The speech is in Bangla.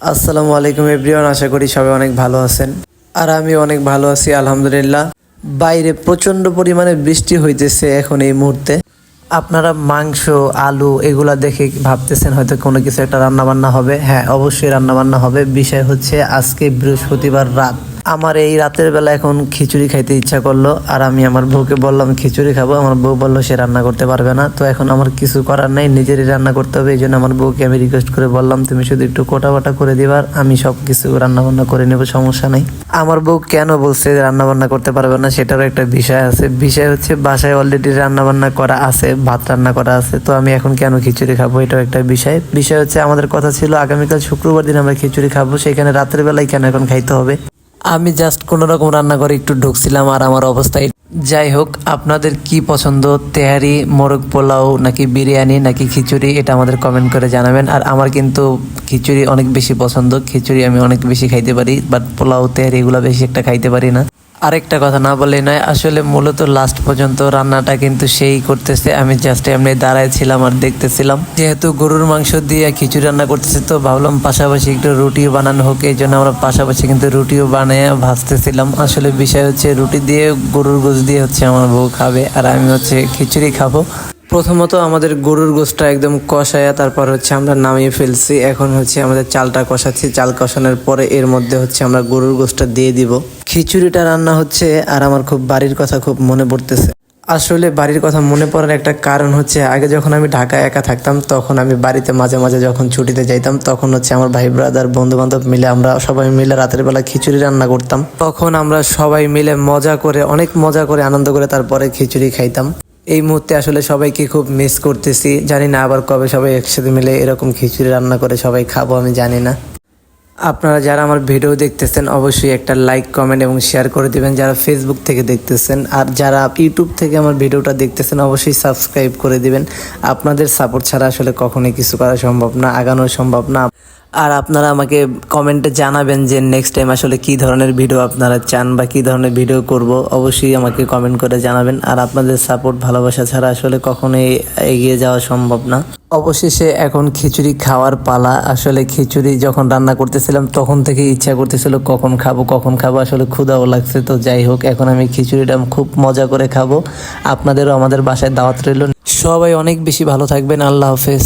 আসসালামু আলাইকুম এভরিওয়ান, আশা করি সবাই অনেক ভালো আছেন। আর আমি অনেক ভালো আছি, আলহামদুলিল্লাহ। বাইরে প্রচণ্ড পরিমাণে বৃষ্টি হইতেছে এখন এই মুহূর্তে। আপনারা মাংস, আলু এগুলা দেখে ভাবতেছেন হয়তো কোনো কিছু একটা রান্নাবান্না হবে। হ্যাঁ অবশ্যই রান্নাবান্না হবে। বিষয় হচ্ছে আজকে বৃহস্পতিবার রাত। আমার এই রাতের বেলা এখন খিচুড়ি খাইতে ইচ্ছা করল, আর আমি আমার বউকে বললাম, খিচুড়ি খাব? আমার বউ বলল, সে রান্না করতে পারবে না। তো এখন আমার কিছু করার নাই, নিজেরই রান্না করতে হবে এই জন্য আমার বউকে আমি রিকোয়েস্ট করে বললাম, তুমি শুধু একটু কোটা বাটা করে দিবার আমি সব কিছু রান্না বান্না করে নেব, সমস্যা নাই। আমার বউ কেন বলছে যে রান্না বান্না করতে পারবে না, সেটারও একটা বিষয় আছে। বিষয় হচ্ছে, বাসায় অলরেডি রান্না বান্না করা আছে, ভাত রান্না করা আছে, তো আমি এখন কেন খিচুড়ি খাব, এটাও একটা বিষয়। বিষয় হচ্ছে, আমাদের কথা ছিল, আগামীকাল শুক্রবার দিন আমরা খিচুড়ি খাব, সেখানে রাতের বেলায় কেন এখন খাইতে হবে? আমি জাস্ট কোনো রকম রান্না করে একটু ঢুকছিলাম আর আমার অবস্থায় যাই হোক, আপনাদের কি পছন্দ? তেহারি, মোরগ পোলাও নাকি বিরিয়ানি নাকি খিচুড়ি? এটা আমাদের কমেন্ট করে জানাবেন। আর আমার কিন্তু খিচুড়ি অনেক বেশি পছন্দ। খিচুড়ি আমি অনেক বেশি খাইতে পারি বাট পোলাও, তেহারি এগুলো বেশি একটা খাইতে পারি না। আরেকটা কথা না বললেই নয়, আসলে মূলত লাস্ট পর্যন্ত রান্নাটা কিন্তু সেই করতেছে। আমি জাস্ট এমনি দাঁড়ায় ছিলাম আর দেখতেছিলাম। যেহেতু গরুর মাংস দিয়ে খিচুড়ি রান্না করতেছে, তো ভাবলাম পাশাপাশি একটু রুটিও বানানো হোক, এই জন্য আমরা পাশাপাশি কিন্তু রুটিও বানিয়ে ভাজতেছিলাম। আসলে বিষয় হচ্ছে রুটি দিয়ে গরুর গোস দিয়ে হচ্ছে আমার বউ খাবে, আর আমি হচ্ছে খিচুড়ি খাব। প্রথমত আমাদের গরুর গোশটা একদম কষায়া তারপর হচ্ছে আমরা নামিয়ে ফেলছি। এখন হচ্ছে আমাদের চালটা কষাচ্ছি। চাল কষানোর পরে এর মধ্যে হচ্ছে আমরা গরুর গোশটা দিয়ে দিব। খিচুড়িটা রান্না হচ্ছে আর আমার খুব বাড়ির কথা খুব মনে পড়তেছে। আসলে বাড়ির কথা মনে পড়ার একটা কারণ হচ্ছে আগে যখন আমি ঢাকায় একা থাকতাম, তখন আমি বাড়িতে মাঝে মাঝে যখন ছুটিতে যাইতাম, তখন হচ্ছে আমার ভাই ব্রাদার বন্ধু বান্ধব মিলে আমরা সবাই মিলে রাতের বেলা খিচুড়ি রান্না করতাম। তখন আমরা সবাই মিলে মজা করে, অনেক মজা করে, আনন্দ করে তারপরে খিচুড়ি খাইতাম। এই মুহূর্তে আসলে সবাইকে খুব মিস করতেছি। জানি না আবার কবে সবাই একসাথে মিলে এরকম খিচুড়ি রান্না করে সবাই খাব, আমি জানি না। আপনারা যারা আমার ভিডিও দেখতেছেন, অবশ্যই একটা লাইক কমেন্ট এবং শেয়ার করে দিবেন যারা ফেসবুক থেকে দেখতেছেন। আর যারা ইউটিউব থেকে আমার ভিডিওটা দেখতেছেন, অবশ্যই সাবস্ক্রাইব করে দিবেন। আপনাদের সাপোর্ট ছাড়া আসলে কখনোই কিছু করা সম্ভব না, আগানো সম্ভব না। আর আপনারা আমাকে কমেন্টে জানাবেন যে নেক্সট টাইম আসলে কি ধরনের ভিডিও আপনারা চান বা কি ধরনের ভিডিও করব, অবশ্যই আমাকে কমেন্ট করে জানাবেন। আর আপনাদের সাপোর্ট ভালোবাসা ছাড়া আসলে কখনোই এগিয়ে যাওয়া সম্ভব না। অবশেষে এখন খিচুড়ি খাওয়ার পালা। আসলে খিচুড়ি যখন রান্না করতেছিলাম, তখন থেকে ইচ্ছা করতেছিল কখন খাব কখন খাব। আসলে ক্ষুধাও লাগছে, তো যাই হোক, এখন আমি খিচুড়িটা খুব মজা করে খাব। আপনাদেরও আমাদের বাসায় দাওয়াত রইল। সবাই অনেক বেশি ভালো থাকবেন। আল্লাহ হাফেজ।